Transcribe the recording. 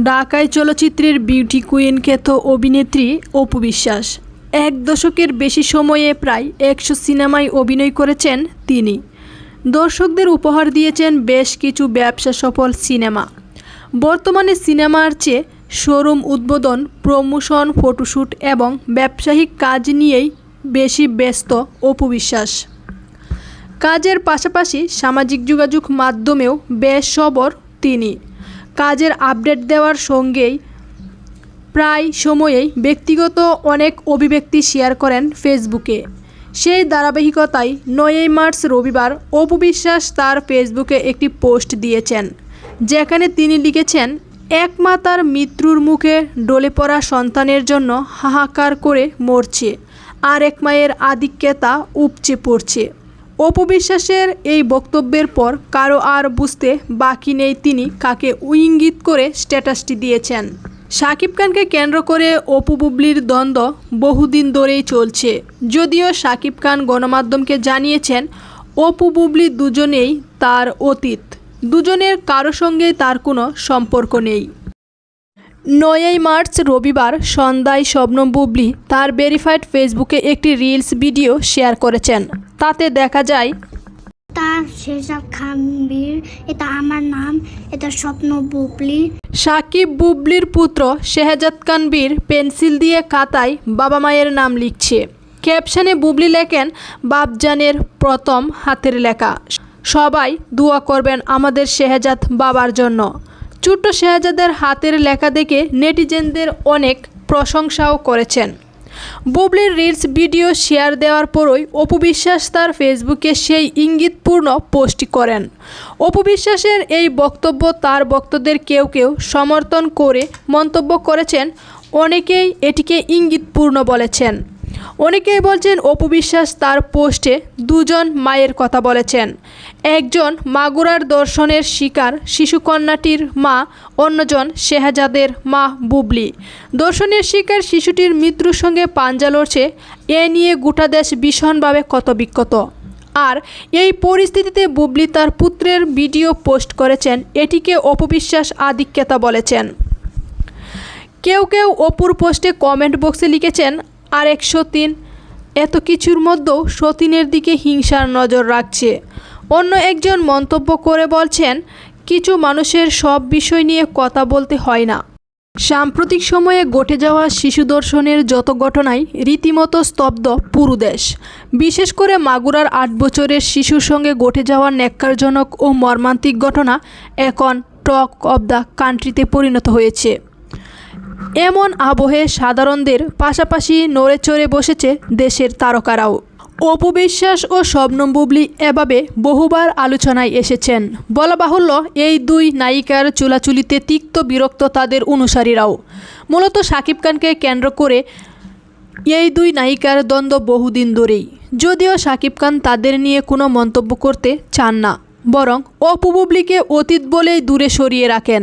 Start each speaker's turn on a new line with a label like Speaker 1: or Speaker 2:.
Speaker 1: ঢাকায় চলচ্চিত্রের beauty queen খ্যাত অভিনেত্রী অপু বিশ্বাস। এক দশকের বেশি সময়ে প্রায় একশো সিনেমায় অভিনয় করেছেন তিনি। দর্শকদের উপহার দিয়েছেন বেশ কিছু ব্যবসা সফল সিনেমা। বর্তমানে সিনেমার চেয়ে শোরুম উদ্বোধন, প্রমোশন ফটোশ্যুট এবং ব্যবসায়িক কাজ নিয়েই বেশি ব্যস্ত অপু বিশ্বাস। কাজের পাশাপাশি সামাজিক যোগাযোগ মাধ্যমেও বেশ সবর তিনি। কাজের আপডেট দেওয়ার সঙ্গেই প্রায় সময়েই ব্যক্তিগত অনেক অভিব্যক্তি শেয়ার করেন ফেসবুকে। সেই ধারাবাহিকতায় নয়ই মার্চ রবিবার অপু বিশ্বাস তার ফেসবুকে একটি পোস্ট দিয়েছেন, যেখানে তিনি লিখেছেন, এক মা তার মৃত্যুর মুখে ডলে পড়া সন্তানের জন্য হাহাকার করে মরছে, আর এক মায়ের আধিক্যতা উপচে পড়ছে। অপু বিশ্বাসের এই বক্তব্যের পর কারও আর বুঝতে বাকি নেই তিনি কাকে ইঙ্গিত করে স্ট্যাটাসটি দিয়েছেন। শাকিব খানকে কেন্দ্র করে অপু বুবলির দ্বন্দ্ব বহুদিন ধরেই চলছে। যদিও শাকিব খান গণমাধ্যমকে জানিয়েছেন, অপু বুবলি দুজনেই তার অতীত। দুজনের কারও সঙ্গে তার কোনো সম্পর্ক নেই। নয়ই মার্চ রবিবার সন্ধ্যায় শবনম বুবলি তার ভেরিফাইড ফেসবুকে একটি রিলস ভিডিও শেয়ার করেছেন। তাতে দেখা যায়
Speaker 2: তার শেষাব খানবীর এটা আমার নাম এটা স্বপ্ন বুবলি।
Speaker 1: সাকিব বুবলির পুত্র শেহজাদ কানবীর পেন্সিল দিয়ে খাতায় বাবা মায়ের নাম লিখছে। ক্যাপশনে বুবলি লেখেন বাপজানের প্রথম হাতের লেখা। সবাই দোয়া করবেন আমাদের শেহজাদ বাবার জন্য। ছোট্ট শেহজাদের হাতের লেখা দেখে নেটিজেনদের অনেক প্রশংসাও করেছেন। বুবলির রিলস ভিডিও শেয়ার দেওয়ার পরই অপু বিশ্বাস তার ফেসবুকে সেই ইঙ্গিতপূর্ণ পোস্টটি করেন। অপু বিশ্বাসের এই বক্তব্য তার ভক্তদের কেউ কেউ সমর্থন করে মন্তব্য করেছেন, অনেকেই এটিকে ইঙ্গিতপূর্ণ বলেছেন। অনেকেই বলছেন অপু বিশ্বাস তার পোস্টে দুজন মায়ের কথা বলেছেন। একজন মাগুরার দর্শনের শিকার শিশুকন্যাটির মা, অন্যজন শেহাজাদের মা বুবলি। দর্শনের শিকার শিশুটির মৃত্যুর সঙ্গে পাঞ্জা লড়ছে, এ নিয়ে গোটা দেশ ভীষণভাবে ক্ষতবিক্ষত। আর এই পরিস্থিতিতে বুবলি তার পুত্রের ভিডিও পোস্ট করেছেন, এটিকে অপবিশ্বাস আধিক্যতা বলেছেন। কেউ কেউ অপুর পোস্টে কমেন্ট বক্সে লিখেছেন আর একশো তিন এত কিছুর মধ্যেও সতীনের দিকে হিংসার নজর রাখছে। অন্য একজন মন্তব্য করে বলছেন, কিছু মানুষের সব বিষয় নিয়ে কথা বলতে হয় না। সাম্প্রতিক সময়ে ঘটে যাওয়া শিশু দর্শনের যত ঘটনাই রীতিমতো স্তব্ধ পুরো দেশ। বিশেষ করে মাগুরার আট বছরের শিশুর সঙ্গে ঘটে যাওয়া ন্যাক্কারজনক ও মর্মান্তিক ঘটনা এখন টক অব দ্য কান্ট্রিতে পরিণত হয়েছে। এমন আবহে সাধারণদের পাশাপাশি নড়ে চড়ে বসেছে দেশের তারকারাও। অপবিশ্বাস ও শবনম বুবলি এভাবে বহুবার আলোচনায় এসেছেন। বলা বাহুল্য, এই দুই নায়িকার চুলাচুলিতে তিক্ত বিরক্ত তাদের অনুসারীরাও। মূলত শাকিব খানকে কেন্দ্র করে এই দুই নায়িকার দ্বন্দ্ব বহুদিন ধরেই। যদিও শাকিব খান তাদের নিয়ে কোনো মন্তব্য করতে চান না, বরং অপু বুবলিকে অতীত বলেই দূরে সরিয়ে রাখেন।